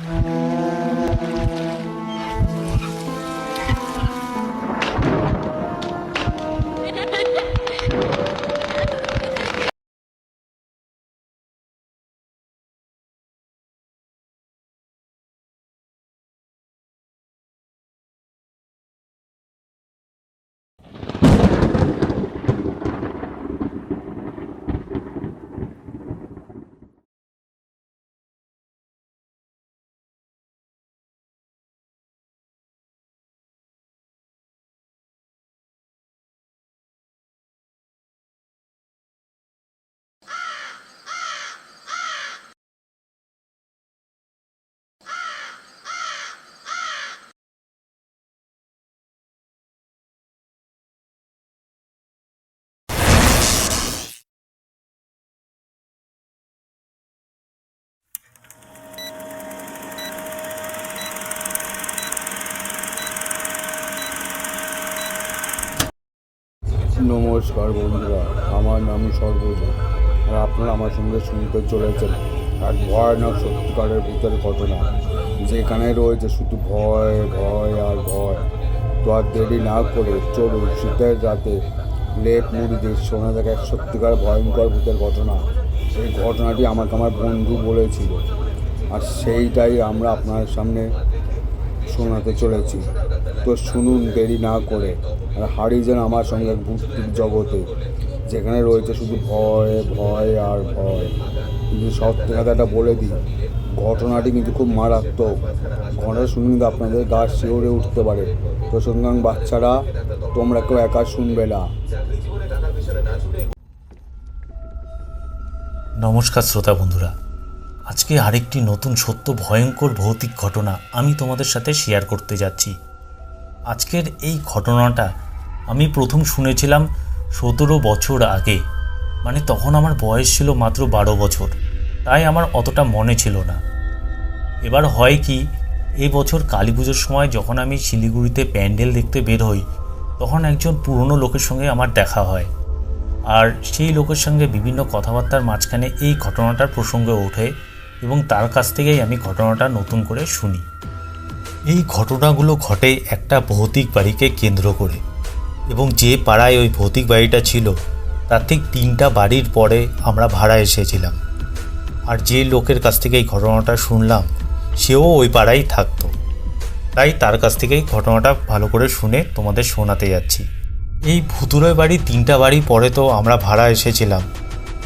Mm-hmm. নমস্কার বন্ধুরা, আমার নাম সর্বজ আর আপনারা আমার সঙ্গে শুনতে চলেছেন এক ভয়ানক সত্যিকারের ভূতের ঘটনা, যেখানে রয়েছে শুধু ভয় ভয় আর ভয়। তো আর দেরি না করে চলুন শীতের রাতে লেপ মুড়ি দিয়ে শোনা থাকে এক সত্যিকার ভয়ঙ্কর ভূতের ঘটনা। সেই ঘটনাটি আমাকে আমার বন্ধু বলেছিল, আর সেইটাই আমরা আপনার সামনে শোনাতে চলেছি। তো শুনুন, দেরি না করে। আর হারিয়ে যেন আমার সঙ্গে ভূতিক জগতে, যেখানে রয়েছে শুধু ভয় ভয় আর ভয়। কিন্তু সত্যি কথাটা বলে দিই, ঘটনাটি কিন্তু খুব মারাত্মক। ঘটনা শুনে কিন্তু আপনাদের গা শিওরে উঠতে পারে। তো সুতরাং বাচ্চারা, তোমরা কেউ একা শুনবে না। নমস্কার শ্রোতা বন্ধুরা। আজকে আরেকটি নতুন সত্য ভয়ঙ্কর ভৌতিক ঘটনা আমি তোমাদের সাথে শেয়ার করতে যাচ্ছি। আজকের এই ঘটনাটা আমি প্রথম শুনেছিলাম সতেরো বছর আগে। মানে তখন আমার বয়স ছিল মাত্র বারো বছর। তাই আমার অতটা মনে ছিল না। এবার হয় কি এই বছর কালী পুজোর সময় যখন আমি শিলিগুড়িতে প্যান্ডেল দেখতে বের হই, তখন একজন পুরনো লোকের সঙ্গে আমার দেখা হয়। আর সেই লোকের সঙ্গে বিভিন্ন কথাবার্তার মাঝখানে এই ঘটনাটার প্রসঙ্গ ওঠে এবং তার কাছ থেকেই আমি ঘটনাটা নতুন করে শুনি। এই ঘটনাগুলো ঘটে একটা ভৌতিক বাড়িকে কেন্দ্র করে। এবং যে পাড়ায় ওই ভৌতিক বাড়িটা ছিল, তার ঠিক তিনটা বাড়ির পরে আমরা ভাড়া এসেছিলাম। আর যে লোকের কাছ থেকে এই ঘটনাটা শুনলাম, সেও ওই পাড়ায় থাকতো। তাই তার কাছ থেকেই ঘটনাটা ভালো করে শুনে তোমাদের শোনাতে যাচ্ছি। এই ভুতুরয় বাড়ি তিনটা বাড়ি পরে তো আমরা ভাড়া এসেছিলাম।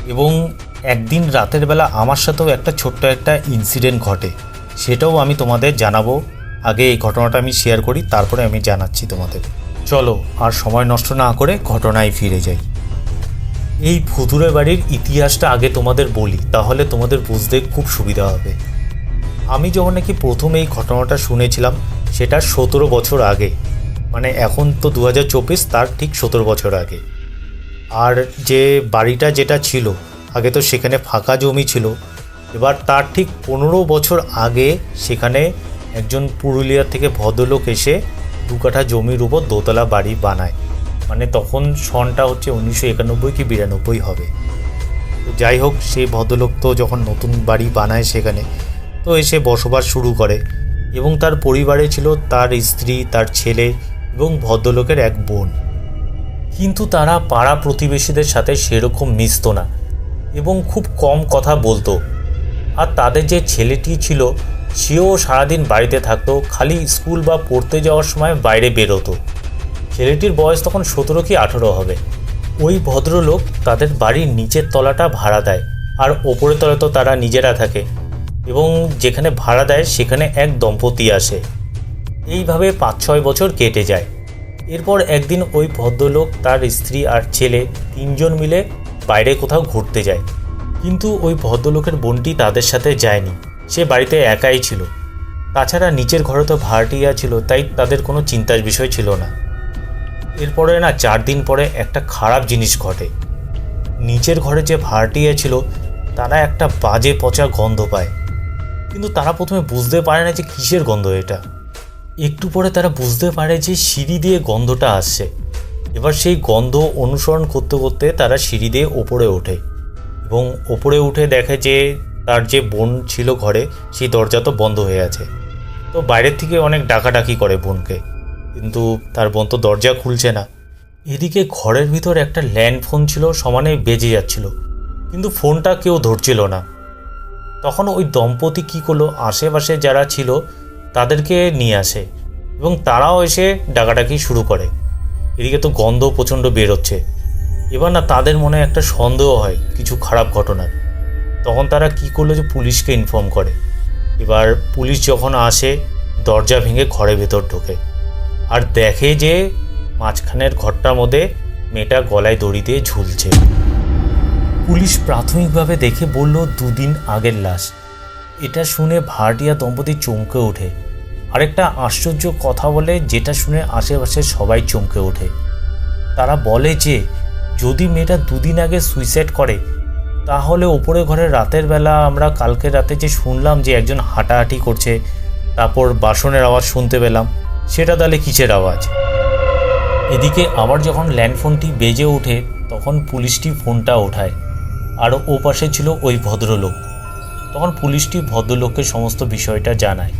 এবং একদিন রাতের বেলা আমার সাথেও একটা ছোট্ট একটা ইনসিডেন্ট ঘটে, সেটাও আমি তোমাদের জানাব। আগে এই ঘটনাটা আমি শেয়ার করি, তারপরে আমি জানাচ্ছি তোমাদের। চলো, আর সময় নষ্ট না করে ঘটনায় ফিরে যাই। এই ভুতুরে বাড়ির ইতিহাসটা আগে তোমাদের বলি, তাহলে তোমাদের বুঝতে খুব সুবিধা হবে। আমি যখন নাকি প্রথম এই ঘটনাটা শুনেছিলাম, সেটা সতেরো বছর আগে। মানে এখন তো দু হাজার চব্বিশ, তার ঠিক সতেরো বছর আগে। আর যে বাড়িটা যেটা ছিল, আগে তো সেখানে ফাঁকা জমি ছিল, এবার তার ঠিক পনেরো বছর আগে সেখানে একজন পুরুলিয়া থেকে ভদ্রলোক এসে দু কাঠা জমির উপর দোতলা বাড়ি বানায়। মানে তখন সনটা হচ্ছে উনিশশো একানব্বই কি বিরানব্বই হবে। তো যাই হোক, সেই ভদ্রলোক তো যখন নতুন বাড়ি বানায় সেখানে, তো এসে বসবাস শুরু করে এবং তার পরিবারে ছিল তার স্ত্রী, তার ছেলে এবং ভদ্রলোকের এক বোন। কিন্তু তারা পাড়া প্রতিবেশীদের সাথে সেরকম মিশতো না এবং খুব কম কথা বলতো। আর তাদের যে ছেলেটি ছিল সেও সারাদিন বাড়িতে থাকতো, খালি স্কুল বা পড়তে যাওয়ার সময় বাইরে বেরোতো। ছেলেটির বয়স তখন সতেরো কি আঠেরো হবে। ওই ভদ্রলোক তাদের বাড়ির নিচের তলাটা ভাড়া দেয়, আর ওপরের তলায় তো তারা নিজেরা থাকে এবং যেখানে ভাড়া দেয় সেখানে এক দম্পতি আসে। এইভাবে পাঁচ ছয় বছর কেটে যায়। এরপর একদিন ওই ভদ্রলোক, তার স্ত্রী আর ছেলে তিনজন মিলে বাইরে কোথাও ঘুরতে যায়। কিন্তু ওই ভদ্রলোকের বোনটি তাদের সাথে যায়নি। সে বাড়িতে একাই ছিল। তাছাড়া নিচের ঘরে তো ভাড়াটিয়া ছিল, তাই তাদের কোনো চিন্তার বিষয় ছিল না। এরপরে না চার দিন পরে একটা খারাপ জিনিস ঘটে। নিচের ঘরে যে ভাড়াটিয়া ছিল, তারা একটা বাজে পচা গন্ধ পায়। কিন্তু তারা প্রথমে বুঝতে পারে না যে কিসের গন্ধ এটা। একটু পরে তারা বুঝতে পারে যে সিঁড়ি দিয়ে গন্ধটা আসছে। এবার সেই গন্ধ অনুসরণ করতে করতে তারা সিঁড়ি দিয়ে ওপরে ওঠে এবং ওপরে উঠে দেখে যে তার যে বোন ছিল ঘরে, সেই দরজা তো বন্ধ হয়ে আছে। তো বাইরের থেকে অনেক ডাকাডাকি করে বোনকে। কিন্তু তার বোন তো দরজা খুলছে না। এদিকে ঘরের ভিতর একটা ল্যান্ড ফোন ছিল, সমানে বেজে যাচ্ছিল। কিন্তু ফোনটা কেউ ধরছিল না। তখন ওই দম্পতি কী করল, আশেপাশে যারা ছিল, তাদেরকে নিয়ে আসে এবং তারাও এসে ডাকাডাকি শুরু করে। এদিকে তো গন্ধ প্রচণ্ড বেরোচ্ছে। এবার না তাদের মনে একটা সন্দেহ হয়, কিছু খারাপ ঘটনার। তখন তারা কি করল যে পুলিশকে ইনফর্ম করে। এবার পুলিশ যখন আসে, দরজা ভেঙে ঘরের ভেতর ঢোকে আর দেখে যে মাঝখানের ঘরটার মধ্যে মেয়েটা গলায় দড়ি দিয়ে ঝুলছে। পুলিশ প্রাথমিকভাবে দেখে বলল, দুদিন আগের লাশ। এটা শুনে ভাড়াটিয়া দম্পতি চমকে ওঠে। আরেকটা আশ্চর্য কথা বলে, যেটা শুনে আশেপাশে সবাই চমকে ওঠে। তারা বলে যে, যদি মেয়েটা দুদিন আগে সুইসাইড করে তাহলে ওপরে ঘরে রাতের বেলা আমরা কালকে রাতে যে শুনলাম যে একজন হাঁটাহাঁটি করছে, তারপর বাসনের আওয়াজ শুনতে পেলাম, সেটা তাহলে কিসের আওয়াজ? এদিকে আবার যখন ল্যান্ডফোনটি বেজে ওঠে, তখন পুলিশটি ফোনটা ওঠায়, আর ও পাশে ছিল ওই ভদ্রলোক। তখন পুলিশটি ভদ্রলোককে সমস্ত বিষয়টা জানায়।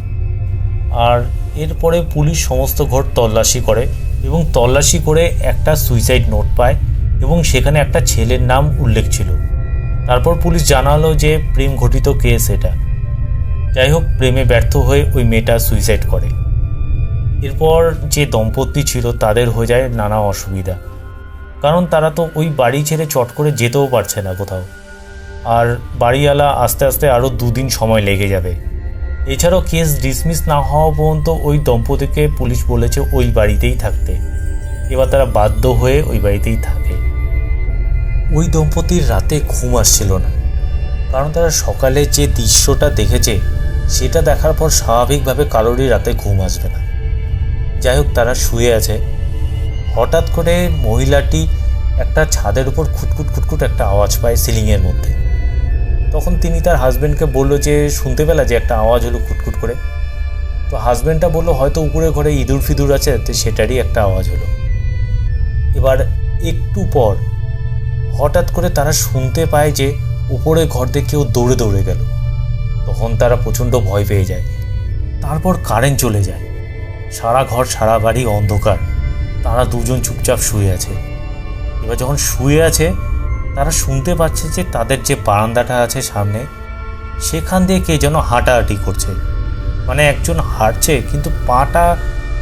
আর এরপরে পুলিশ সমস্ত ঘর তল্লাশি করে এবং তল্লাশি করে একটা সুইসাইড নোট পায় এবং সেখানে একটা ছেলের নাম উল্লেখ ছিল। তারপর পুলিশ জানালো যে প্রেম ঘটিত কেস এটা। যাই হোক প্রেমে ব্যর্থ হয়ে ওই মেয়েটা সুইসাইড করে। এরপর যে দম্পতি ছিল, তাদের হয়ে যায় নানা অসুবিধা। কারণ তারা তো ওই বাড়ি ছেড়ে চট করে যেতেও পারছে না কোথাও। আর বাড়িওয়ালা আস্তে আস্তে আরও দুদিন সময় লেগে যাবে। এছাড়াও কেস ডিসমিস না হওয়া পর্যন্ত ওই দম্পতিকে পুলিশ বলেছে ওই বাড়িতেই থাকতে। এবার তারা বাধ্য হয়ে ওই বাড়িতেই থাকে। ওই দম্পতির রাতে ঘুম আসছিল না। কারণ তারা সকালে যে দৃশ্যটা দেখেছে, সেটা দেখার পর স্বাভাবিকভাবে কারোরই রাতে ঘুম আসবে না। যাই হোক, তারা শুয়ে আছে। হঠাৎ করে মহিলাটি একটা ছাদের উপর খুটখুট খুটখুট একটা আওয়াজ পায় সিলিংয়ের মধ্যে। তখন তিনি তার হাজব্যান্ডকে বলল যে, শুনতে পেলা যে একটা আওয়াজ হলো খুটখুট করে? তো হাজব্যান্ডটা বলল, হয়তো উপরে ঘরে ইঁদুর ফিদুর আছে সেটারই একটা আওয়াজ হলো। এবার একটু পর হঠাৎ করে তারা শুনতে পায় যে উপরে ঘর দিয়ে কেউ দৌড়ে দৌড়ে গেল। তখন তারা প্রচণ্ড ভয় পেয়ে যায়। তারপর কারেন্ট চলে যায়। সারা ঘর, সারা বাড়ি অন্ধকার। তারা দুজন চুপচাপ শুয়ে আছে। এবার যখন শুয়ে আছে, তারা শুনতে পাচ্ছে যে তাদের যে বারান্দাটা আছে সামনে, সেখান দিয়ে কে যেন হাঁটাহাঁটি করছে। মানে একজন হাঁটছে, কিন্তু পাটা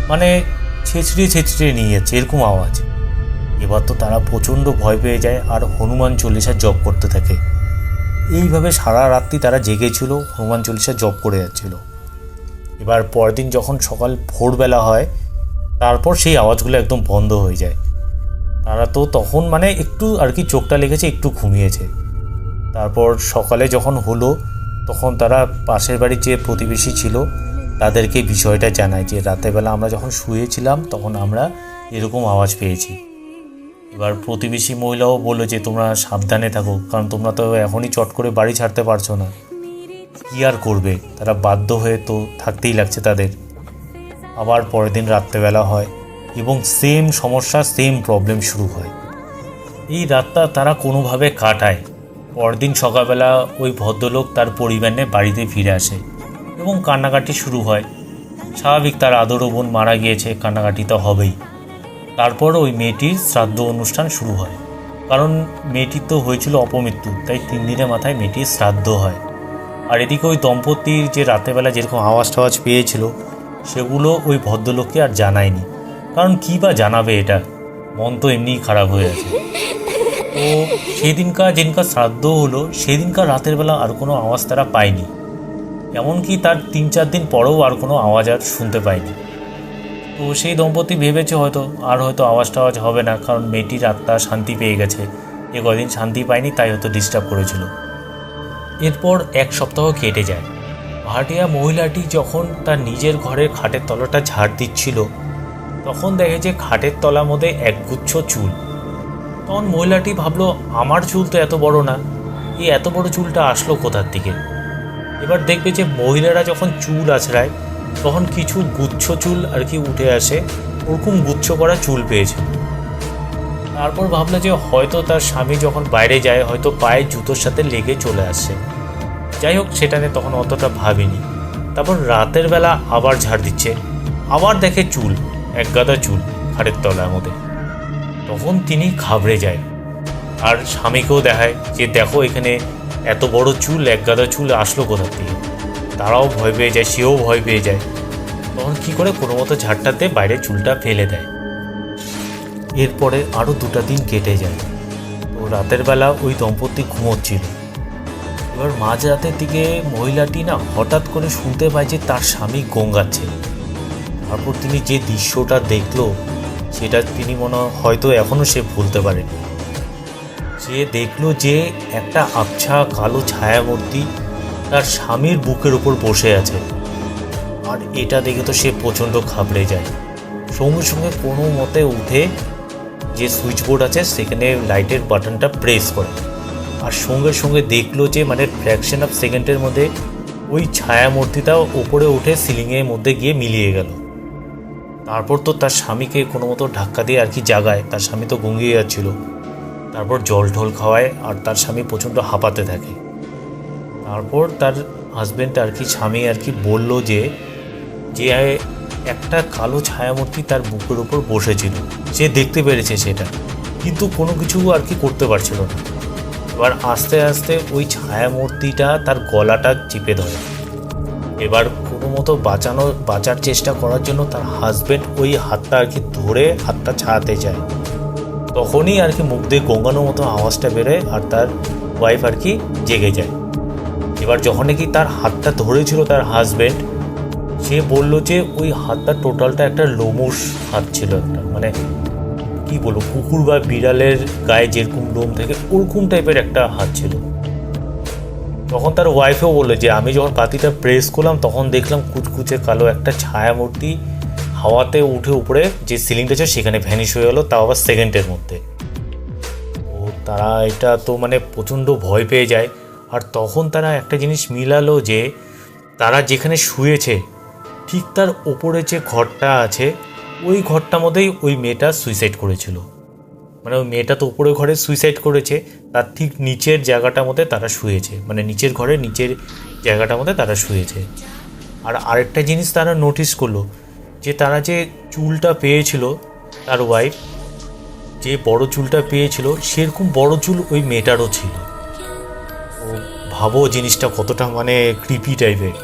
মানে ছেঁচড়িয়ে ছেঁচড়িয়ে নিয়ে যাচ্ছে, এরকম আওয়াজ। এবার তো তারা প্রচণ্ড ভয় পেয়ে যায় আর হনুমান চল্লিশা জব করতে থাকে। এইভাবে সারা রাত্রি তারা জেগেছিল, হনুমান চল্লিশা জব করে যাচ্ছিল। এবার পরদিন যখন সকাল ভোরবেলা হয়, তারপর সেই আওয়াজগুলো একদম বন্ধ হয়ে যায়। তারা তো তখন মানে একটু আর কি চোখটা লেগেছে, একটু ঘুমিয়েছে। তারপর সকালে যখন হলো, তখন তারা পাশের বাড়ির যে প্রতিবেশী ছিল, তাদেরকে বিষয়টা জানায় যে রাতেরবেলা আমরা যখন শুয়েছিলাম, তখন আমরা এরকম আওয়াজ পেয়েছি। এবার প্রতিবেশী মহিলাও বলল যে, তোমরা সাবধানে থাকো, কারণ তোমরা তো এখনই চট করে বাড়ি ছাড়তে পারছ না। কী আর করবে? তারা বাধ্য হয়ে তো থাকতেই লাগছে তাদের। আবার পরের দিন রাত্রেবেলা হয় এবং সেম সমস্যা সেম প্রবলেম শুরু হয়। এই রাতটা তারা কোনোভাবে কাটায়। পরদিন সকালবেলা ওই ভদ্রলোক তার পরিবার নিয়ে বাড়িতে ফিরে আসে এবং কান্নাকাটি শুরু হয়। স্বাভাবিক তার আদর বোন মারা গিয়েছে, কান্নাকাটি তো হবেই। তারপর ওই মেয়েটির শ্রাদ্ধ অনুষ্ঠান শুরু হয়। কারণ মেয়েটির তো হয়েছিল অপমৃত্যু, তাই তিন দিনের মাথায় মেয়েটির শ্রাদ্ধ হয়। আর এদিকে ওই দম্পতির যে রাতেরবেলা যেরকম আওয়াজ টাওয়াজ পেয়েছিল, সেগুলো ওই ভদ্রলোককে আর জানায়নি। কারণ কী বা জানাবে এটা? মন তো এমনিই খারাপ হয়ে আছে। তো সেদিনকার যেদিনকার শ্রাদ্ধ হলো, সেদিনকার রাতের বেলা আর কোনো আওয়াজ তারা পায়নি। এমনকি তার তিন চার দিন পরেও আর কোনো আওয়াজ আর শুনতে পায়নি। তো সেই দম্পতি ভেবেছে হয়তো, আর হয়তো আওয়াজ টাওয়াজ হবে না, কারণ মেয়েটির আত্মা শান্তি পেয়ে গেছে। এ কদিন শান্তি পায়নি, তাই হয়তো ডিস্টার্ব করেছিল। এরপর এক সপ্তাহ কেটে যায়। ভাটিয়া মহিলাটি যখন তার নিজের ঘরের খাটের তলাটা ঝাড় দিচ্ছিল, তখন দেখে যে খাটের তলার মধ্যে একগুচ্ছ চুল। তখন মহিলাটি ভাবলো, আমার চুল তো এত বড় না, এই এত বড় চুলটা আসলো কোথার থেকে এবার দেখবে যে মহিলারা যখন চুল আছড়ায় তখন কিছু গুচ্ছ চুল আর কি উঠে আসে। ওরকম গুচ্ছ করা চুল পেয়েছে। তারপর ভাবলো যে হয়তো তার স্বামী যখন বাইরে যায়, হয়তো পায়ে জুতোর সাথে লেগে চলে আসছে যাই হোক, সেটা নিয়ে তখন অতটা ভাবিনি। তারপর রাতের বেলা আবার ঝাড় দিচ্ছে। আবার দেখে চুল, এক গাদা চুল খাটের তলার মধ্যে। তখন তিনি ঘাবড়ে যায়। আর স্বামীকেও দেখায় যে, দেখো, এখানে এত বড় চুল, এক গাদা চুল আসলো কোথা থেকে? তারাও ভয় পেয়ে যায়, সেও ভয় পেয়ে যায়। তখন কী করে কোনো মতো ঝাড়টাতে বাইরে চুলটা ফেলে দেয়? এরপরে আরও দুটা দিন কেটে যায়। তো রাতের বেলা ওই দম্পতি ঘুমোচ্ছিল। এবার মাঝ রাতের দিকে মহিলাটি না হঠাৎ করে শুনতে পায় যে তার স্বামী গঙ্গাচ্ছে তারপর তিনি যে দৃশ্যটা দেখল, সেটা তিনি মনে হয়তো এখনও সে ভুলতে পারেনি। সে দেখল যে একটা আবছা কালো ছায়ামূর্তি তার স্বামীর বুকের উপর বসে আছে। আর এটা দেখে তো সে প্রচণ্ড ঘাবড়ে যায়। সঙ্গে সঙ্গে কোনো মতে উঠে যে সুইচ বোর্ড আছে, সেখানে লাইটের বাটনটা প্রেস করে। আর সঙ্গে সঙ্গে দেখল যে মানে ফ্র্যাকশন অফ সেকেন্ডের মধ্যে ওই ছায়ামূর্তিটা ওপরে উঠে সিলিংয়ের মধ্যে গিয়ে মিলিয়ে গেল। তারপর তো তার স্বামীকে কোনো মতো ধাক্কা দিয়ে আর কি জাগায়। তার স্বামী তো গঙ্গিয়ে যাচ্ছিল। তারপর জল ঢল খাওয়ায় আর তার স্বামী প্রচণ্ড হাঁপাতে থাকে। তারপর তার হাজব্যান্ড আর কি স্বামী আর কি বলল যে যে একটা কালো ছায়ামূর্তি তার বুকের উপর বসেছিল। সে দেখতে পেরেছে সেটা, কিন্তু কোনো কিছু আর কি করতে পারছিল না। এবার আস্তে আস্তে ওই ছায়ামূর্তিটা তার গলাটা চেপে ধরে। এবার কোনো মতো বাঁচানো, বাঁচার চেষ্টা করার জন্য তার হাজব্যান্ড ওই হাতটা আর কি ধরে হাতটা ছাড়াতে যায় তখনই আর কি মুখ দিয়ে গঙ্গানোর মতো আওয়াজটা বেরোয় আর তার ওয়াইফ আর কি জেগে যায়। এবার যখন নাকি তার হাতটা ধরেছিল তার হাজব্যান্ড সে বলল যে ওই হাতটা টোটালটা একটা লোমস হাত ছিল একটা। মানে কি বলব, কুকুর বা বিড়ালের গায়ে যেরকম লোম থাকে, ওরকম টাইপের একটা হাত ছিল। তখন তার ওয়াইফেও বলল যে, আমি যখন পাতিটা প্রেস করলাম, তখন দেখলাম কুচকুচে কালো একটা ছায়ামূর্তি হাওয়াতে উঠে উপরে যে সিলিংটা ছিল, সেখানে ভ্যানিশ হয়ে গেলো, তাও আবার সেকেন্ডের মধ্যে। তো তারা এটা তো মানে প্রচণ্ড ভয় পেয়ে যায়। আর তখন তারা একটা জিনিস মিলালো যে তারা যেখানে শুয়েছে, ঠিক তার ওপরে যে ঘরটা আছে, ওই ঘরটার মধ্যেই ওই মেয়েটা সুইসাইড করেছিল। মানে ওই মেয়েটা তো উপরে ঘরে সুইসাইড করেছে, তার ঠিক নিচের জায়গাটার মধ্যে তারা শুয়েছে। মানে নিচের ঘরে নিচের জায়গাটার মধ্যে তারা শুয়েছে। আর আরেকটা জিনিস তারা নোটিস করল, যে তারা যে চুলটা পেয়েছিল তার ওয়াইফ যে বড় চুলটা পেয়েছিল, সেরকম বড় চুল ওই মেয়েটারও ছিল। ভাবো জিনিসটা কতটা মানে ক্রিপি টাইপের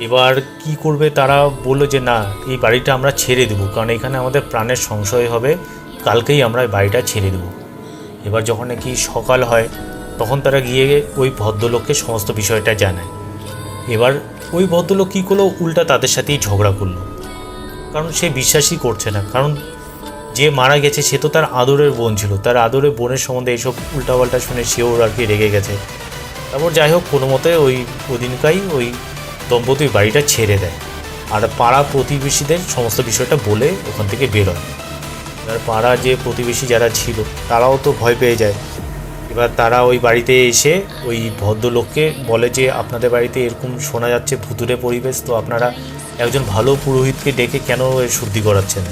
এবার কি করবে তারা বলল যে, না, এই বাড়িটা আমরা ছেড়ে দেবো, কারণ এখানে আমাদের প্রাণের সংশয় হবে, কালকেই আমরা এই বাড়িটা ছেড়ে দেবো। এবার যখন নাকি সকাল হয়, তখন তারা গিয়ে ওই ভদ্রলোককে সমস্ত বিষয়টা জানায়। এবার ওই ভদ্রলোক কী করল, উল্টা তাদের সাথেই ঝগড়া করল। কারণ সে বিশ্বাসই করছে না, কারণ যে মারা গেছে, সে তো তার আদরের বোন ছিল। তার আদরের বোনের সম্বন্ধে এইসব উল্টাপাল্টা শুনে সেও আর কি রেগে গেছে। তারপর যাই হোক, কোনো মতে ওই ওদিনকাই ওই দম্পতির বাড়িটা ছেড়ে দেয়। আর পাড়া প্রতিবেশীদের সমস্ত বিষয়টা বলে ওখান থেকে বেরোয় এবার পাড়া যে প্রতিবেশী যারা ছিল, তারাও তো ভয় পেয়ে যায়। এবার তারা ওই বাড়িতে এসে ওই ভদ্রলোককে বলে যে, আপনাদের বাড়িতে এরকম শোনা যাচ্ছে ভুতুরে পরিবেশ, তো আপনারা একজন ভালো পুরোহিতকে ডেকে কেন শুদ্ধি করাচ্ছেন?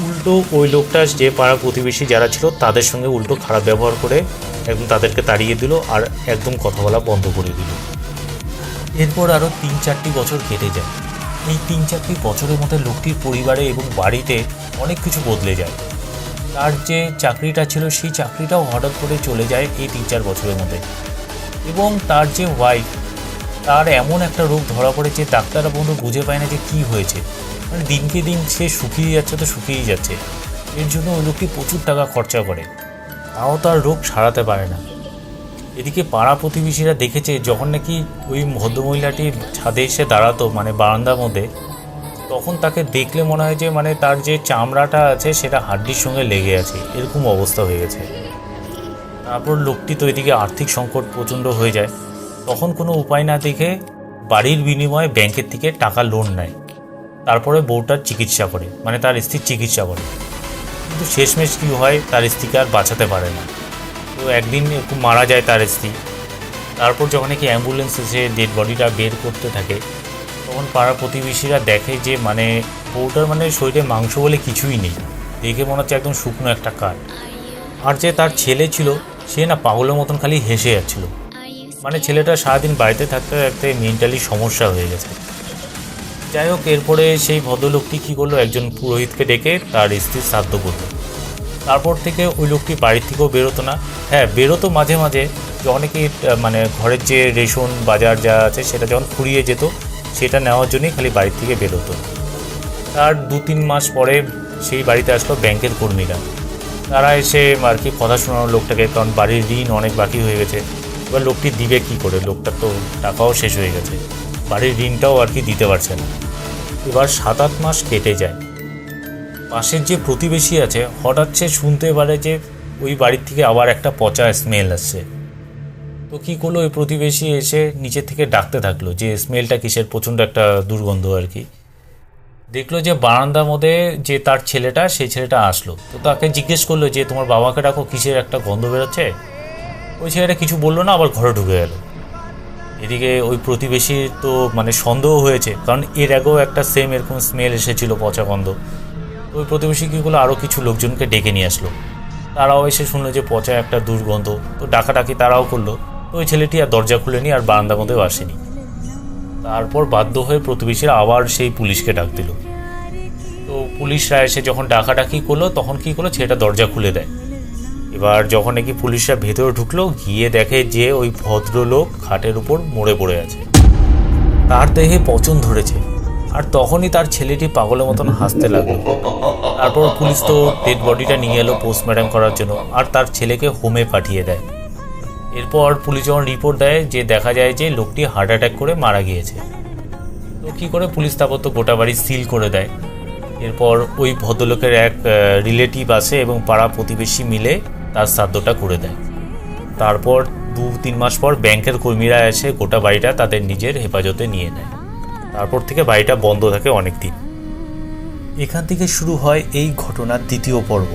উল্টো ওই লোকটা, যে পাড়া প্রতিবেশী যারা ছিল, তাদের সঙ্গে উল্টো খারাপ ব্যবহার করে একদম তাদেরকে তাড়িয়ে দিল আর একদম কথা বলা বন্ধ করে দিল। এরপর আরও তিন চারটি বছর কেটে যায়। এই তিন চারটি বছরের মধ্যে লোকটির পরিবারে এবং বাড়িতে অনেক কিছু বদলে যায়। তার যে চাকরিটা ছিল, সেই চাকরিটাও হঠাৎ করে চলে যায় এই তিন চার বছরের মধ্যে। এবং তার যে ওয়াইফ তার এমন একটা রোগ ধরা পড়ে যে ডাক্তাররা বন্ধু বুঝে পায় না যে কী হয়েছে। মানে দিনকে দিন সে শুকিয়ে যাচ্ছে তো শুকিয়েই যাচ্ছে। এর জন্য ওই লোকটি প্রচুর টাকা খরচা করে। তাও তার রোগ সারাতে পারে না। এদিকে পাড়া প্রতিবেশীরা দেখেছে যখন নাকি ওই ভদ্রমহিলাটি ছাদে এসে দাঁড়াতো মানে বারান্দার মধ্যে, তখন তাকে দেখলে মনে হয় যে মানে তার যে চামড়াটা আছে সেটা হাড্ডির সঙ্গে লেগে আছে। এরকম অবস্থা হয়ে গেছে। তারপর লোকটি তো এদিকে আর্থিক সংকট প্রচণ্ড হয়ে যায়। তখন কোনো উপায় না দেখে বাড়ির বিনিময়ে ব্যাংকের থেকে টাকা লোন নেয়। তারপরে বউটার চিকিৎসা করে মানে তার স্ত্রীর চিকিৎসা করে। কিন্তু শেষমেশ কী হয়, তার স্ত্রীকে আর বাঁচাতে পারে না। তো একদিন খুব মারা যায় তার স্ত্রী। তারপর যখন নাকি অ্যাম্বুলেন্স এসে ডেড বডিটা বের করতে থাকে, তখন পাড়া প্রতিবেশীরা দেখে যে মানে বউটার মানে শরীরে মাংস বলে কিছুই নেই। দেখে মনে হচ্ছে একদম শুকনো একটা কাঠ। আর যে তার ছেলে ছিল, সে না পাগলের মতন খালি হেসে যাচ্ছিল। মানে ছেলেটা সারাদিন বাড়িতে থাকতে থাকতে মেন্টালি সমস্যা হয়ে গেছে। যাই হোক, এরপরে সেই ভদ্রলোকটি কী করল? একজন পুরোহিতকে ডেকে তার স্ত্রীর শ্রাদ্ধ করল। তারপর থেকে ওই লোকটি বাড়ির থেকেও বেরোতো না। হ্যাঁ বেরোতো মাঝে মাঝে। কি মানে ঘরের যে রেশন, বাজার যা আছে, সেটা যখন ফুরিয়ে যেত, সেটা নেওয়ার জন্যই খালি বাড়ির থেকে বেরোতো। তার দু তিন মাস পরে সেই বাড়িতে আসলো ব্যাংকের কর্মীরা। তারা এসে আর কি কথা শোনানো লোকটাকে, কারণ বাড়ির ঋণ অনেক বাকি হয়ে গেছে। এবার লোকটি দিবে কি করে? লোকটার তো টাকাও শেষ হয়ে গেছে। বাড়ির ঋণটাও আর কি দিতে পারছে না এবার সাত আট মাস কেটে যায়। পাশের যে প্রতিবেশী আছে, হঠাৎ সে শুনতে পারে যে ওই বাড়ির থেকে আবার একটা পচা স্মেল আসছে। তো কী করল ওই প্রতিবেশী এসে নিচের থেকে ডাকতে থাকল যে স্মেলটা কিসের? প্রচণ্ড একটা দুর্গন্ধ আর কি। দেখল যে বারান্দার মধ্যে যে তার ছেলেটা, সেই ছেলেটা আসলো। তো তাকে জিজ্ঞেস করল যে, তোমার বাবাকে ডাকো, কিসের একটা গন্ধ বেরোচ্ছে? ওই ছেলেটা কিছু বলল না, আবার ঘরে ঢুকে গেল। এদিকে ওই প্রতিবেশীর তো মানে সন্দেহ হয়েছে, কারণ এর আগেও একটা সেম এরকম স্মেল এসেছিল পচা গন্ধ। ওই প্রতিবেশী কী করল? আরও কিছু লোকজনকে ডেকে নিয়ে আসলো। তারাও এসে শুনলো যে পচা একটা দুর্গন্ধ। তো ডাকাডাকি তারাও করল। তো ওই ছেলেটি আর দরজা খুলেনি আর বারান্দার মধ্যেও আসেনি। তারপর বাধ্য হয়ে প্রতিবেশীরা আবার সেই পুলিশকে ডাক দিল। তো পুলিশরা এসে যখন ডাকাডাকি করল, তখন কী করল? ছেলেটা দরজা খুলে দেয়। এবার যখন নাকি পুলিশরা ভেতরে ঢুকলো, গিয়ে দেখে যে ওই ভদ্রলোক খাটের উপর মরে পড়ে আছে। তার দেহে পচন ধরেছে। আর তখনই তার ছেলেটি পাগলের মতন হাসতে লাগল। তারপর পুলিশ তো ডেড বডিটা নিয়ে এলো পোস্টমর্টম করার জন্য, আর তার ছেলেকে হোমে পাঠিয়ে দেয়। এরপর পুলিশ যখন রিপোর্ট দেয়, যে দেখা যায় যে লোকটি হার্ট অ্যাটাক করে মারা গিয়েছে। তো কী করে পুলিশ তারপর তো গোটা বাড়ি সিল করে দেয়। এরপর ওই ভদ্রলোকের এক রিলেটিভ আসে এবং পাড়া প্রতিবেশী মিলে তার শ্রাদ্ধটা করে দেয়। তারপর দু তিন মাস পর ব্যাংকের কর্মীরা এসে গোটা বাড়িটা তাদের নিজের হেফাজতে নিয়ে নেয়। তারপর থেকে বাড়িটা বন্ধ থাকে অনেক দিন এখান থেকে শুরু হয় এই ঘটনার দ্বিতীয় পর্ব।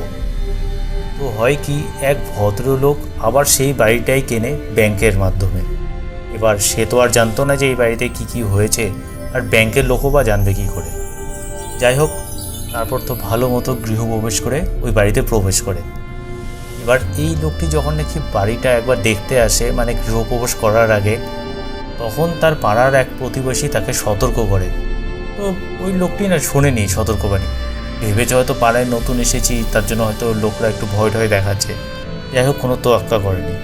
তো হয় কি, এক ভদ্রলোক আবার সেই বাড়িটাই কেনে ব্যাংকের মাধ্যমে। এবার সে তো আর জানতো না যে এই বাড়িতে কি কি হয়েছে, আর ব্যাংকের লোকও বা জানবে কি করে। যাই হোক, তারপর তো ভালো মতো গৃহপ্রবেশ করে ওই বাড়িতে প্রবেশ করে। এবার এই লোকটি যখন নাকি বাড়িটা একবার দেখতে আসে মানে গৃহপ্রবেশ করার আগে, তখন তার পাড়ার এক প্রতিবেশী তাকে সতর্ক করে। তো ওই লোকটি না শোনেনি সতর্কবাণী। ভেবেছে হয়তো পাড়ায় নতুন এসেছি, তার জন্য হয়তো লোকরা একটু ভয় টয় দেখাচ্ছে। যাই হোক, কোনো তোয়াক্কা করেনি।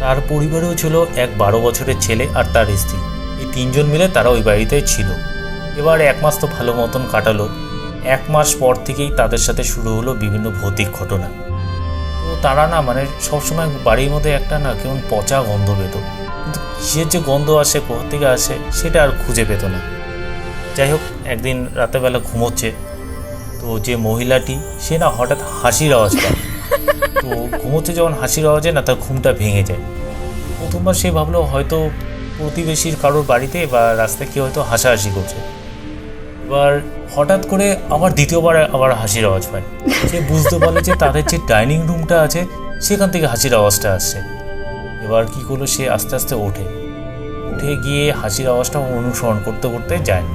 তার পরিবারেও ছিল এক বারো বছরের ছেলে আর তার স্ত্রী। এই তিনজন মিলে তারা ওই বাড়িতে ছিল। এবার এক মাস তো ভালো মতন কাটালো। এক মাস পর থেকেই তাদের সাথে শুরু হলো বিভিন্ন ভৌতিক ঘটনা। তারা না মানে সবসময় বাড়ির মধ্যে একটা না কেমন পচা গন্ধ পেত। কিন্তু কিসের যে গন্ধ আসে, কোথা থেকে আসে, সেটা আর খুঁজে পেত না। যাই হোক, একদিন রাতেরবেলা ঘুমোচ্ছে। তো যে মহিলাটি, সে না হঠাৎ হাসির আওয়াজ পায়। তো ঘুমোচ্ছে যখন হাসির আওয়াজে না, তার ঘুমটা ভেঙে যায়। প্রথমবার সে ভাবলো হয়তো প্রতিবেশীর কারোর বাড়িতে বা রাস্তায় কেউ হয়তো হাসাহাসি করছে। এবার হঠাৎ করে আবার দ্বিতীয়বার আবার হাসির আওয়াজ পায় সে বুঝতে পারল যে তাদের যে ডাইনিং রুমটা আছে, সেখান থেকে হাসির আওয়াজটা আসছে। এবার কি করল সে আস্তে আস্তে ওঠে। উঠে গিয়ে হাসির আওয়াজটা অনুসরণ করতে করতে যায়।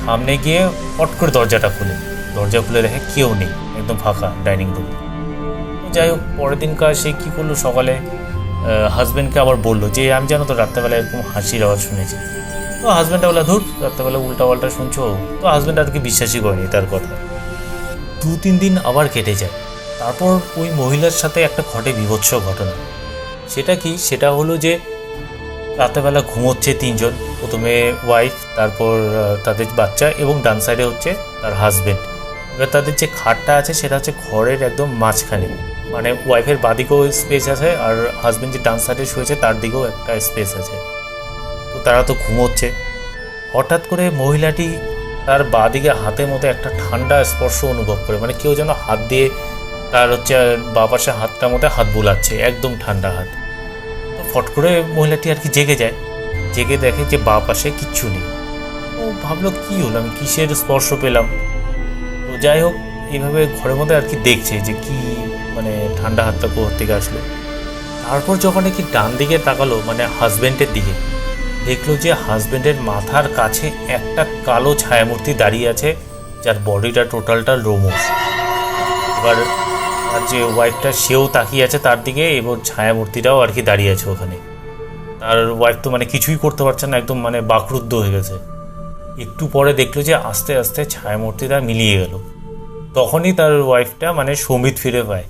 সামনে গিয়ে হট করে দরজাটা খুলে। দরজা খুলে দেখে কেউ নেই, একদম ফাঁকা ডাইনিং রুম। যাই হোক, পরের দিনকার সে কী করল সকালে হাজব্যান্ডকে আবার বলল যে, আমি জানো তো রাত্রেবেলা এরকম হাসির আওয়াজ শুনেছি। তো হাজব্যান্ডটা বলে, ধুর, রাত্রেবেলা উল্টা পাল্টা শুনছো? তো হাজব্যান্ড আর কি বিশ্বাসই করেনি তার কথা। দু তিন দিন আবার কেটে যায়। তারপর ওই মহিলার সাথে একটা ঘটে বিভৎস ঘটনা। সেটা কি? সেটা হলো যে রাতেবেলা ঘুমোচ্ছে তিনজন। প্রথমে ওয়াইফ তারপর তাদের বাচ্চা এবং ডান সাইডে হচ্ছে তার হাজবেন্ড এবার তাদের যে খাটটা আছে, সেটা হচ্ছে ঘরের একদম মাঝখানে। মানে ওয়াইফের বাদিকেও স্পেস আছে আর হাজবেন্ড যে ডান সাইডে শুয়েছে, তার দিকেও একটা স্পেস আছে। তারা তো ঘুমোচ্ছে। হঠাৎ করে মহিলাটি তার বাদিকে হাতের মধ্যে একটা ঠান্ডা স্পর্শ অনুভব করে মানে কেউ যেন হাত দিয়ে তার হচ্ছে বা পাশে হাতটার মধ্যে হাত বুলাচ্ছে, একদম ঠান্ডা হাত। তো ফট করে মহিলাটি আর কি জেগে যায়। জেগে দেখে যে বা পাশে কিচ্ছু নেই। ও ভাবলো, কী হলো? আমি কিসের স্পর্শ পেলাম? তো যাই হোক এইভাবে ঘরের মধ্যে আর কি দেখছে যে কি মানে ঠান্ডা হাতটা কোথা থেকে আসলো। তারপর যখন আর কি ডান দিকে তাকালো মানে হাজবেন্ডের দিকে দেখল যে হাজব্যান্ডের মাথার কাছে একটা কালো ছায়ামূর্তি দাঁড়িয়ে আছে, যার বডিটা টোটালটা লোমস এবার আর যে ওয়াইফটা সেও তাকিয়ে আছে তার দিকে এবং ছায়ামূর্তিটাও আর কি দাঁড়িয়ে আছে ওখানে। তার ওয়াইফ তো মানে কিছুই করতে পারছে না, একদম মানে বাকরুদ্ধ হয়ে গেছে। একটু পরে দেখল যে আস্তে আস্তে ছায়ামূর্তিটা মিলিয়ে গেল। তখনই তার ওয়াইফটা মানে সমিত ফিরে পায়।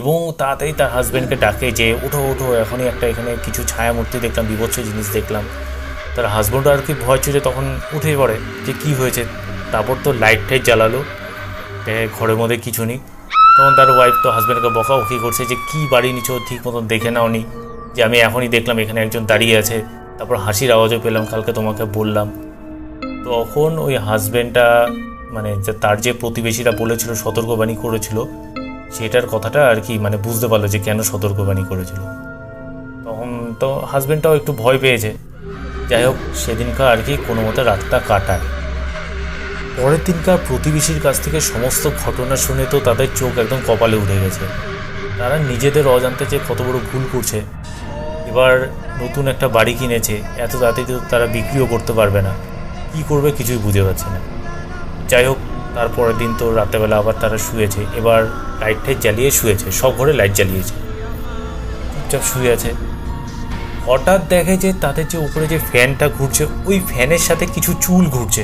এবং তাড়াতাড়ি তার হাজব্যান্ডকে ডাকে যে, ওঠো ওঠো, এখনই একটা এখানে কিছু ছায়ামূর্তি দেখলাম, বিভৎস জিনিস দেখলাম। তার হাজব্যান্ড আর কি ভয় চলে তখন উঠে পড়ে যে, কি হয়েছে? তারপর তো লাইট টাইট জ্বালালো ঘরের মধ্যে কিছু নেই। তখন তার ওয়াইফ তো হাজব্যান্ডকে বকাবকি করছে যে, কি বাড়ি নিচ্ছ ঠিক মতন দেখে নাওনি যে, আমি এখনই দেখলাম এখানে একজন দাঁড়িয়ে আছে। তারপর হাসির আওয়াজও পেলাম, কালকে তোমাকে বললাম। তখন ওই হাজব্যান্ডটা মানে তার যে প্রতিবেশীরা বলেছিল, সতর্কবাণী করেছিল সেটার কথাটা আর কি মানে বুঝতে পারল যে কেন সতর্কবাণী করেছিল। তখন তো হাজব্যান্ডটাও একটু ভয় পেয়েছে। যাই হোক, সেদিনকার আর কি কোনো মতে রাতটা কাটায়। পরের দিনকার প্রতিবেশীর কাছ থেকে সমস্ত ঘটনা শুনে তো তাদের চোখ একদম কপালে উঠে গেছে। তারা নিজেদের অজান্তে যে কত বড় ভুল করছে, এবার নতুন একটা বাড়ি কিনেছে, এত তাড়াতাড়ি তো তারা বিক্রিও করতে পারবে না। কি করবে কিছুই বুঝে পাচ্ছে না। তারপরের দিন তো রাত্রেবেলা আবার তারা শুয়েছে। এবার লাইট টাইট জ্বালিয়ে শুয়েছে, সব ঘরে লাইট জ্বালিয়েছে। চুপচাপ শুয়ে আছে। হঠাৎ দেখে যে তাদের যে উপরে যে ফ্যানটা ঘুরছে, ওই ফ্যানের সাথে কিছু চুল ঘুরছে।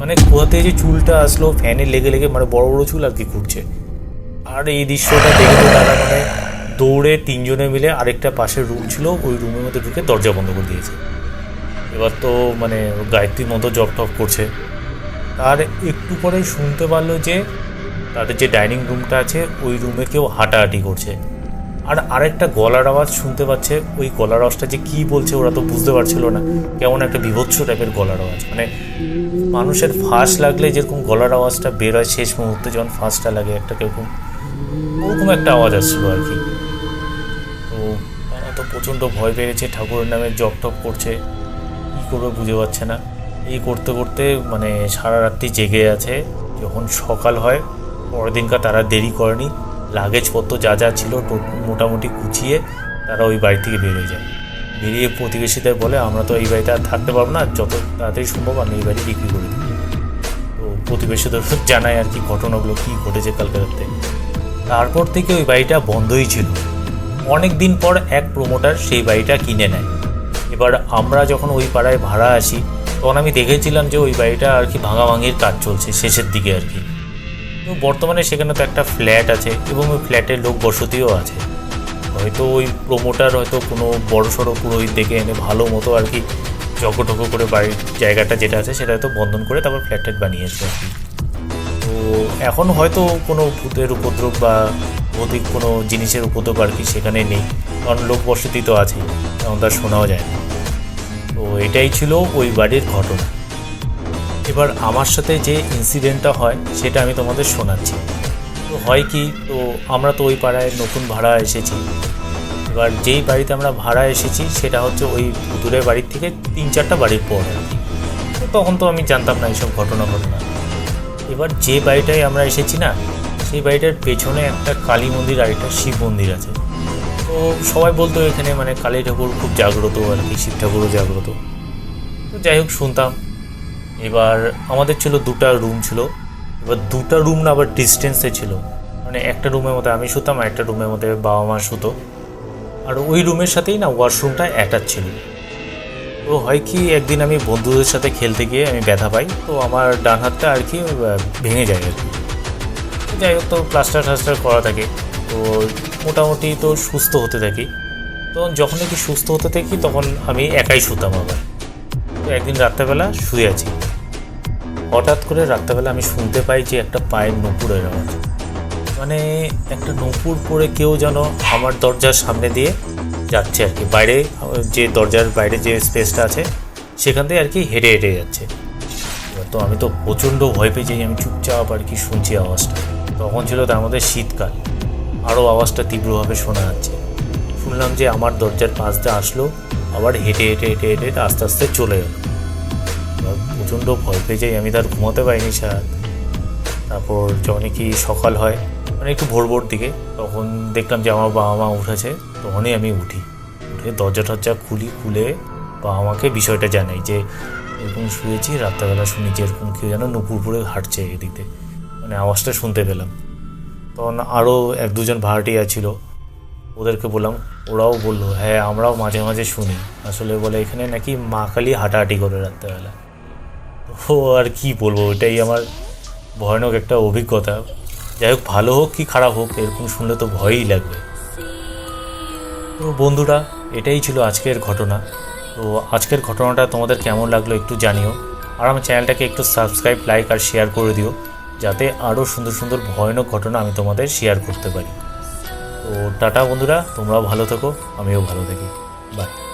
মানে কোথা থেকে যে চুলটা আসলো ফ্যানে লেগে লেগে মানে বড় বড় চুল আর কি ঘুরছে। আর এই দৃশ্যটা দেখে তো তারা মানে দৌড়ে তিনজনে মিলে আরেকটা পাশের রুম ছিল, ওই রুমের মধ্যে ঢুকে দরজা বন্ধ করে দিয়েছে। এবার তো মানে গায়ত্রীর মতো জব টপ করছে। তার একটু পরে শুনতে পারল যে তাদের যে ডাইনিং রুমটা আছে, ওই রুমে কেউ হাঁটাহাঁটি করছে। আর আরেকটা গলার আওয়াজ শুনতে পাচ্ছে, ওই গলার আওয়াজটা যে কী বলছে ওরা তো বুঝতে পারছিল না। কেমন একটা বিভৎস টাইপের গলার আওয়াজ। মানে মানুষের ফাঁস লাগলে যেরকম গলার আওয়াজটা বের হয় শেষ মুহূর্তে যখন ফাঁসটা লাগে একটা কীরকম, ওরকম একটা আওয়াজ আসছিল আর কি। তো তারা তো প্রচণ্ড ভয় পেয়ে গেছে ঠাকুরের নামে জপ টপ করছে, কী করবে বুঝে পাচ্ছে না। এই করতে করতে মানে সারা রাত্রি জেগে আছে। যখন সকাল হয়, পরের দিনকার তারা দেরি করেনি। লাগেজপত্র যা যা ছিল মোটামুটি কুচিয়ে তারা ওই বাড়ি থেকে বেরিয়ে যায়। বেরিয়ে প্রতিবেশীদের বলে, আমরা তো এই বাড়িতে আর থাকতে পারব না, যত তাড়াতাড়ি সম্ভব আমি এই বাড়ি বিক্রি করে তো প্রতিবেশীদের জানায় আর কি ঘটনাগুলো, কী ঘটেছে কালকে রাতে তারপর থেকে ওই বাড়িটা বন্ধই ছিল। অনেক দিন পর এক প্রমোটার সেই বাড়িটা কিনে নেয়। এবার আমরা যখন ওই পাড়ায় ভাড়া আসি তখন আমি দেখেছিলাম যে ওই বাড়িটা আর কি ভাঙাভাঙির কাজ চলছে, শেষের দিকে আর কি। বর্তমানে সেখানে তো একটা ফ্ল্যাট আছে এবং ওই ফ্ল্যাটের লোক বসতিও আছে। হয়তো ওই প্রোমোটার হয়তো কোনো বড় সড়ো পুরোহিত দেখে এনে ভালো মতো আর কি জগটগো করে বাড়ির জায়গাটা যেটা আছে সেটা হয়তো বন্ধন করে তারপর ফ্ল্যাট বানিয়েছে আর কি। তো এখন হয়তো কোনো ভূতের উপদ্রব বা ভৌতিক কোনো জিনিসের উপদ্রব আর কি সেখানে নেই। কারণ লোক বসতি তো আছেই, তেমন তার শোনাও যায় না। এটাই ছিল ওই বাড়ির ঘটনা। এবার আমার সাথে যে ইনসিডেন্টটা হয়, সেটা আমি তোমাদের শোনাচ্ছি। তো হয় কি, তো আমরা তো ওই পাড়ায় নতুন ভাড়া এসেছি। এবার যেই বাড়িতে আমরা ভাড়া এসেছি, সেটা হচ্ছে ওই দূরের বাড়ির থেকে তিন চারটা বাড়ির পর। তো তখন তো আমি জানতাম না এইসব ঘটনা ঘটনা। এবার যে বাড়িটায় আমরা এসেছি না, সেই বাড়িটার পেছনে একটা কালী মন্দির আর একটা শিব মন্দির আছে। তো সবাই বলতো এখানে মানে কালী ঠাকুর খুব জাগ্রত আর কি, শিব ঠাকুরও জাগ্রত। তো যাই হোক, শুনতাম। এবার আমাদের ছিল দুটা রুম ছিল। এবার দুটা রুম না আবার ডিস্টেন্সে ছিল। মানে একটা রুমের মধ্যে আমি শুতাম আর একটা রুমের মধ্যে বাবা মা শুতো। আর ওই রুমের সাথেই না ওয়াশরুমটা অ্যাটাচ ছিল। তো হয় কি, একদিন আমি বন্ধুদের সাথে খেলতে গিয়ে আমি ব্যথা পাই। তো আমার ডান হাতটা আর কি ভেঙে যায় আর কি। যাই হোক, তো প্লাস্টার টাস্টার করা থাকে। তো মোটামুটি তো সুস্থ হতে থাকি। তো যখন একটু সুস্থ হতে থাকি, তখন আমি একাই শুতাম আবার। তো একদিন রাত্রেবেলা শুয়ে আছি। হঠাৎ করে রাত্রেবেলা আমি শুনতে পাই যে একটা পায়ের নুপুরের আওয়াজ মানে একটা নুপুর পরে কেউ যেন আমার দরজার সামনে দিয়ে যাচ্ছে আর কি। বাইরে, যে দরজার বাইরে যে স্পেসটা আছে, সেখান থেকে আর কি হেঁটে হেঁটে যাচ্ছে। তো আমি তো প্রচণ্ড ভয় পেয়েছি আমি চুপচাপ আর কি শুনছি আওয়াজটা। তখন ছিল তার মধ্যে শীতকাল। আরও আওয়াজটা তীব্রভাবে শোনা যাচ্ছে। শুনলাম যে আমার দরজার পাশ দিয়ে আসলো, আবার হেঁটে হেঁটে হেঁটে হেঁটে আস্তে আস্তে চলে গেল এবার প্রচণ্ড ভয় পেয়ে যাই, আমি তার ঘুমাতে পারিনি সারা তারপর যখন কি সকাল হয় মানে একটু ভোর ভোর দিকে, তখন দেখলাম যে আমার বাবা মা উঠেছে, তখনই আমি উঠি। উঠে দরজা টরজা খুলি, খুলে বাবা মাকে বিষয়টা জানাই যে, এরকম শুয়েছি, রাত্রেবেলা শুনি যে এরকম কেউ যেন নুপুর পরে হাঁটছে এদিকে। মানে আওয়াজটা শুনতে পেলাম। তখন আরও এক দুজন ভাড়াটিয়া ছিল। ওদেরকে বললাম, ওরাও বলল হ্যাঁ আমরাও মাঝে মাঝে শুনি। আসলে বলে, এখানে নাকি মা কালী হাঁটাহাঁটি করে রাত্রেবেলা। ও আর কি বলব ওটাই আমার ভয়ানক একটা অভিজ্ঞতা। যাই হোক, ভালো হোক কি খারাপ হোক, এরকম শুনলে তো ভয়ই লাগবে। তো বন্ধুরা, এটাই ছিল আজকের ঘটনা। তো আজকের ঘটনাটা তোমাদের কেমন লাগল একটু জানিও। আর আমার চ্যানেলটাকে একটু সাবস্ক্রাইব, লাইক আর শেয়ার করে দিও। যাতে আরও সুন্দর সুন্দর ভয়ানক ঘটনা আমি তোমাদের শেয়ার করতে পারি। তো টাটা বন্ধুরা, তোমরাও ভালো থেকো, আমিও ভালো থাকি। বাই